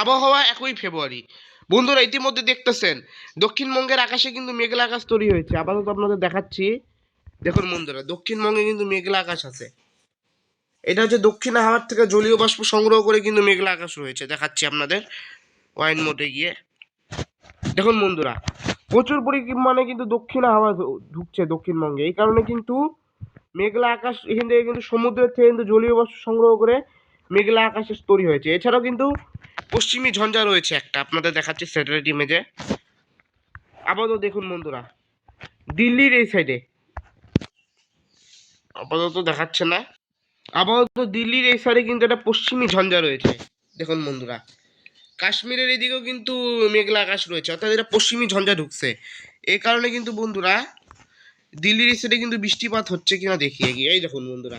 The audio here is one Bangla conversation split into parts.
আবহাওয়া একই ফেব্রুয়ারি বন্ধুরা, ইতিমধ্যে দেখতেছেন, দক্ষিণবঙ্গের আকাশে কিন্তু মেঘলা আকাশ তৈরি হয়েছে। আপাতত আপনাদের দেখাচ্ছি। দেখুন বন্ধুরা, দক্ষিণবঙ্গে কিন্তু মেঘলা আকাশ আছে। এটা হচ্ছে দক্ষিণ হাওয়ার থেকে জলীয় বাষ্প সংগ্রহ করে কিন্তু মেঘলা আকাশ রয়েছে। দেখাচ্ছি আপনাদের, ওয়াইন মোটে গিয়ে। দেখুন বন্ধুরা, প্রচুর পরিমাণে কিন্তু দক্ষিণ হাওয়া ঢুকছে দক্ষিণবঙ্গে। এই কারণে কিন্তু মেঘলা আকাশ এখান থেকে কিন্তু সমুদ্রের থেকে কিন্তু জলীয় বাষ্প সংগ্রহ করে মেঘলা আকাশের তৈরি হয়েছে। এছাড়াও কিন্তু পশ্চিমী ঝঞ্ঝা রয়েছে একটা। আপনাদের দেখাচ্ছি স্যাটেলাইট ইমেজে আপাতত দেখুন বন্ধুরা, দিল্লির এই সাইডে আপাতত দেখাচ্ছে না। আপাতত দিল্লির এই সাইডে কিন্তু একটা পশ্চিমী ঝঞ্ঝা রয়েছে। দেখুন বন্ধুরা, কাশ্মীরের এদিকেও কিন্তু মেঘলা আকাশ রয়েছে, অর্থাৎ এটা পশ্চিমী ঝঞ্ঝা ঢুকছে। এই কারণে কিন্তু বন্ধুরা দিল্লির সাইডে কিন্তু বৃষ্টিপাত হচ্ছে কিনা দেখি এগিয়ে এই দেখুন বন্ধুরা,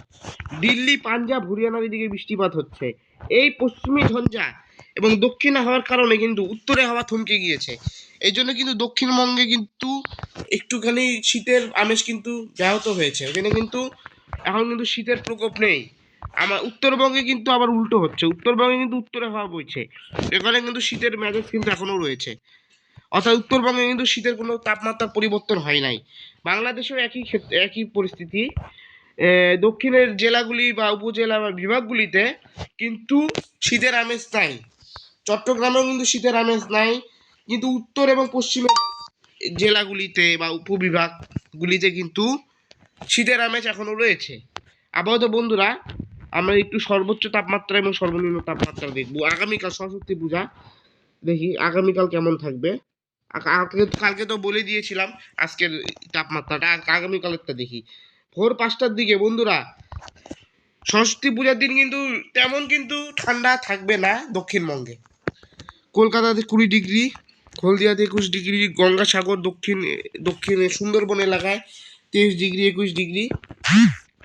দিল্লি, পাঞ্জাব, হরিয়ানার এদিকে বৃষ্টিপাত হচ্ছে। এই পশ্চিমী ঝঞ্ঝা এবং দক্ষিণে হওয়ার কারণে কিন্তু উত্তরে হাওয়া থমকে গিয়েছে। এই জন্য কিন্তু দক্ষিণবঙ্গে কিন্তু একটুখানি শীতের আমেজ কিন্তু ব্যাহত হয়েছে। ওখানে কিন্তু এখন কিন্তু শীতের প্রকোপ নেই। আমার উত্তরবঙ্গে কিন্তু আবার উল্টো হচ্ছে। উত্তরবঙ্গে কিন্তু উত্তরে হাওয়া বইছে। এখানে কিন্তু শীতের মেজাজ কিন্তু এখনও রয়েছে। অর্থাৎ উত্তরবঙ্গে কিন্তু শীতের কোনো তাপমাত্রার পরিবর্তন হয় নাই। বাংলাদেশেও একই ক্ষেত্রে একই পরিস্থিতি। দক্ষিণের জেলাগুলি বা উপজেলা বা বিভাগগুলিতে কিন্তু শীতের আমেজ নাই। চট্টগ্রামেও কিন্তু শীতের আমেজ নাই। কিন্তু উত্তর এবং পশ্চিমের জেলাগুলিতে বা উপবিভাগগুলিতে কিন্তু শীতের আমেজ এখনও রয়েছে। আপাতত বন্ধুরা, আমরা একটু সর্বোচ্চ তাপমাত্রা এবং সর্বনিম্ন তাপমাত্রা দেখব। আগামীকাল সরস্বতী পূজা। দেখি আগামীকাল কেমন থাকবে। কালকে কালকে তো বলে দিয়েছিলাম আজকের তাপমাত্রাটা আগ- আগামীকালেরটা দেখি। ভোর পাঁচটার দিকে, বন্ধুরা সরস্বতী পূজার দিন কিন্তু তেমন কিন্তু ঠান্ডা থাকবে না দক্ষিণবঙ্গে। কলকাতাতে কুড়ি ডিগ্রি, হলদিয়াতে একুশ ডিগ্রি, গঙ্গাসাগর দক্ষিণ, দক্ষিণে সুন্দরবন এলাকায় তেইশ ডিগ্রি, একুশ ডিগ্রি,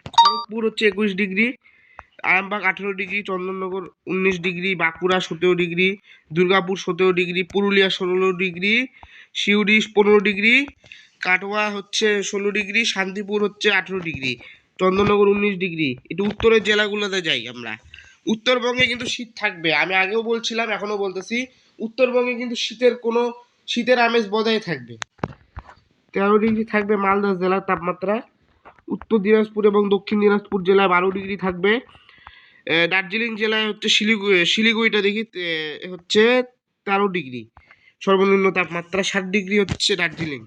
খড়গপুর হচ্ছে একুশ ডিগ্রি আরামবাগ আঠেরো ডিগ্রি, চন্দননগর উনিশ ডিগ্রি, বাঁকুড়া সতেরো ডিগ্রি, দুর্গাপুর সতেরো ডিগ্রি, পুরুলিয়া ষোলো ডিগ্রি, সিউড়ি পনেরো ডিগ্রি, কাটোয়া হচ্ছে ষোলো ডিগ্রি, শান্তিপুর হচ্ছে আঠেরো ডিগ্রি, চন্দননগর উনিশ ডিগ্রি। একটু উত্তরের জেলাগুলোতে যাই আমরা। উত্তরবঙ্গে কিন্তু শীত থাকবে। আমি আগেও বলছিলাম, এখনও বলতেছি, উত্তরবঙ্গে কিন্তু শীতের কোনো, শীতের আমেজ বজায় থাকবে। তেরো ডিগ্রি থাকবে মালদা জেলার তাপমাত্রা। উত্তর দিনাজপুর এবং দক্ষিণ দিনাজপুর জেলায় বারো ডিগ্রি থাকবে। দার্জিলিং জেলায় হচ্ছে শিলিগুড়ি শিলিগুড়িটা দেখি হচ্ছে তেরো ডিগ্রি। সর্বনিম্ন তাপমাত্রা ষাট ডিগ্রি হচ্ছে দার্জিলিং।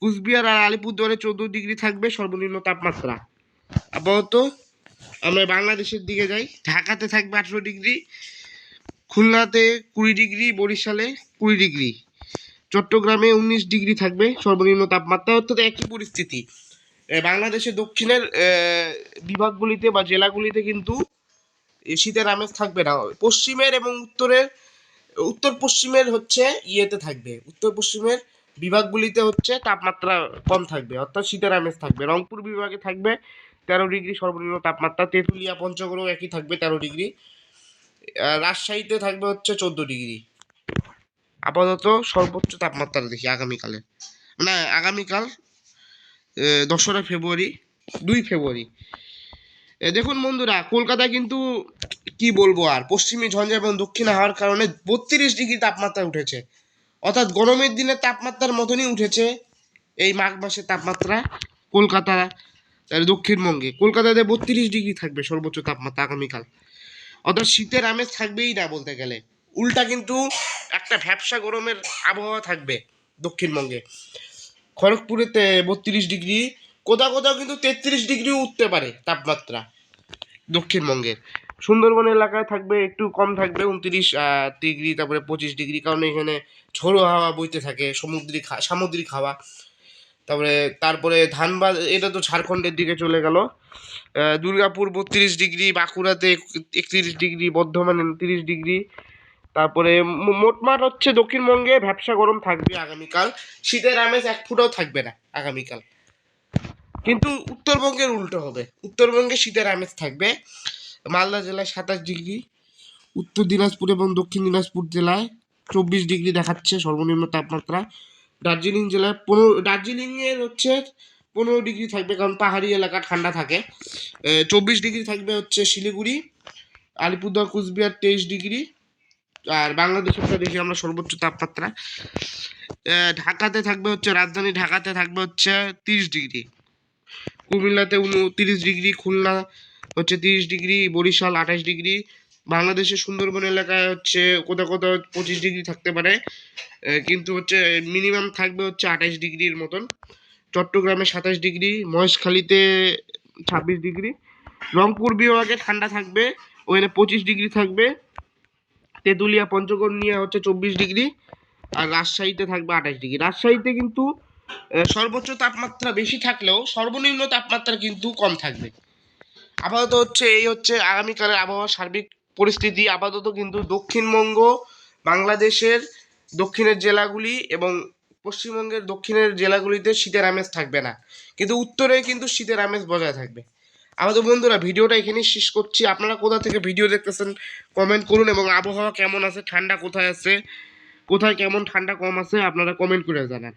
কুচবিহার আর আলিপুরদুয়ারে চোদ্দ ডিগ্রি থাকবে সর্বনিম্ন তাপমাত্রা। আপাতত আমরা বাংলাদেশের দিকে যাই। ঢাকাতে থাকবে আঠেরো ডিগ্রি, খুলনাতে কুড়ি ডিগ্রি, বরিশালে কুড়ি ডিগ্রি। চট্টগ্রামে উনিশ ডিগ্রি থাকবে সর্বনিম্ন তাপমাত্রা। অর্থাৎ একই পরিস্থিতি। বাংলাদেশের দক্ষিণের বিভাগগুলিতে বা জেলাগুলিতে কিন্তু শীতের আমেজ থাকবে না। পশ্চিমের এবং উত্তরের, উত্তর পশ্চিমের হচ্ছে ইয়েতে থাকবে। উত্তর পশ্চিমের বিভাগগুলিতে হচ্ছে তাপমাত্রা কম থাকবে, অর্থাৎ শীতের আমেজ থাকবে। রংপুর বিভাগে থাকবে তেরো ডিগ্রি সর্বনিম্ন তাপমাত্রা, তেঁতুলিয়া, পঞ্চগড়ও একই থাকবে তেরো ডিগ্রি। রাজশাহীতে থাকবে হচ্ছে চোদ্দ ডিগ্রি। আপাতত সর্বোচ্চ তাপমাত্রা দেখি আগামীকালে। না, আগামীকাল দোসরা ফেব্রুয়ারি, দুই ফেব্রুয়ারি। দেখুন বন্ধুরা, কলকাতা কিন্তু কি বলব আর, পশ্চিমী ঝঞ্ঝা এবং দক্ষিণে হওয়ার কারণে বত্রিশ ডিগ্রি তাপমাত্রা উঠেছে। অর্থাৎ গরমের দিনে তাপমাত্রার মতনই উঠেছে এই মাঘ মাসের তাপমাত্রা কলকাতা দক্ষিণবঙ্গে। কলকাতাতে বত্রিশ ডিগ্রি থাকবে সর্বোচ্চ তাপমাত্রা আগামীকাল। অর্থাৎ শীতের আমেজ থাকবেই না বলতে গেলে। উল্টা কিন্তু একটা ভ্যাবসা গরমের আবহাওয়া থাকবে দক্ষিণবঙ্গে। খড়গপুরেতে বত্রিশ ডিগ্রি, কোথাও কোথাও কিন্তু তেত্রিশ ডিগ্রিও উঠতে পারে তাপমাত্রা দক্ষিণবঙ্গের। সুন্দরবন এলাকায় থাকবে, একটু কম থাকবে, উনত্রিশ ডিগ্রি, তারপরে পঁচিশ ডিগ্রি, কারণ এখানে ঝোড়ো হাওয়া বইতে থাকে, সমুদ্রিক সামুদ্রিক হাওয়া। তারপরে তারপরে ধানবাদ, এটা তো ঝাড়খণ্ডের দিকে চলে গেল। দুর্গাপুর বত্রিশ ডিগ্রি, বাঁকুড়াতে একত্রিশ ডিগ্রি, বর্ধমানে তিরিশ ডিগ্রি। তারপরে মোটমাট হচ্ছে দক্ষিণবঙ্গে, ভ্যাবসা গরম থাকবে আগামীকাল। শীতের আমেজ এক ফুটাও থাকবে না আগামীকাল। কিন্তু উত্তরবঙ্গের উল্টো হবে। উত্তরবঙ্গে শীতের আমেজ থাকবে। মালদা জেলায় সাতাশ ডিগ্রি, উত্তর দিনাজপুর এবং দক্ষিণ দিনাজপুর জেলায় চব্বিশ ডিগ্রি দেখাচ্ছে সর্বনিম্ন তাপমাত্রা। দার্জিলিং জেলায় পনেরো, দার্জিলিংয়ের হচ্ছে পনেরো ডিগ্রি থাকবে কারণ পাহাড়ি এলাকা ঠান্ডা থাকে। চব্বিশ ডিগ্রি থাকবে হচ্ছে শিলিগুড়ি, আলিপুরদুয়ার, কুচবিহার তেইশ ডিগ্রি আর বাংলাদেশেরটা দেখি আমরা সর্বোচ্চ তাপমাত্রা ঢাকাতে থাকবে হচ্ছে, রাজধানী ঢাকাতে থাকবে হচ্ছে তিরিশ ডিগ্রি। কুমিল্লাতে উনতিরিশ ডিগ্রি, খুলনা হচ্ছে তিরিশ ডিগ্রি, বরিশাল আঠাশ ডিগ্রি, বাংলাদেশের সুন্দরবন এলাকায় হচ্ছে কোথাও কোথাও পঁচিশ ডিগ্রি থাকতে পারে কিন্তু হচ্ছে মিনিমাম থাকবে হচ্ছে আঠাশ ডিগ্রির মতন। চট্টগ্রামে সাতাশ ডিগ্রি, মহেশখালীতে ছাব্বিশ ডিগ্রি, রংপুর বিভাগে ঠান্ডা থাকবে, ওখানে পঁচিশ ডিগ্রি থাকবে। তেঁতুলিয়া পঞ্চগড় নিয়ে হচ্ছে চব্বিশ ডিগ্রি আর রাজশাহীতে থাকবে আঠাশ ডিগ্রি। রাজশাহীতে কিন্তু সর্বোচ্চ তাপমাত্রা বেশি থাকলেও সর্বনিম্ন তাপমাত্রা কিন্তু কম থাকবে। আপাতত হচ্ছে এই হচ্ছে আগামীকালের আবহাওয়ার সার্বিক পরিস্থিতি। আপাতত কিন্তু দক্ষিণবঙ্গ, বাংলাদেশের দক্ষিণের জেলাগুলি এবং পশ্চিমবঙ্গের দক্ষিণের জেলাগুলিতে শীতের আমেজ থাকবে না। কিন্তু উত্তরে কিন্তু শীতের আমেজ বজায় থাকবে। আমাদের বন্ধুরা, ভিডিওটা এখানেই শেষ করছি। আপনারা কোথা থেকে ভিডিও দেখতেছেন কমেন্ট করুন এবং আবহাওয়া কেমন আছে, ঠান্ডা কোথায় আছে, কোথায় কেমন, ঠান্ডা কম আছে, আপনারা কমেন্ট করে জানান।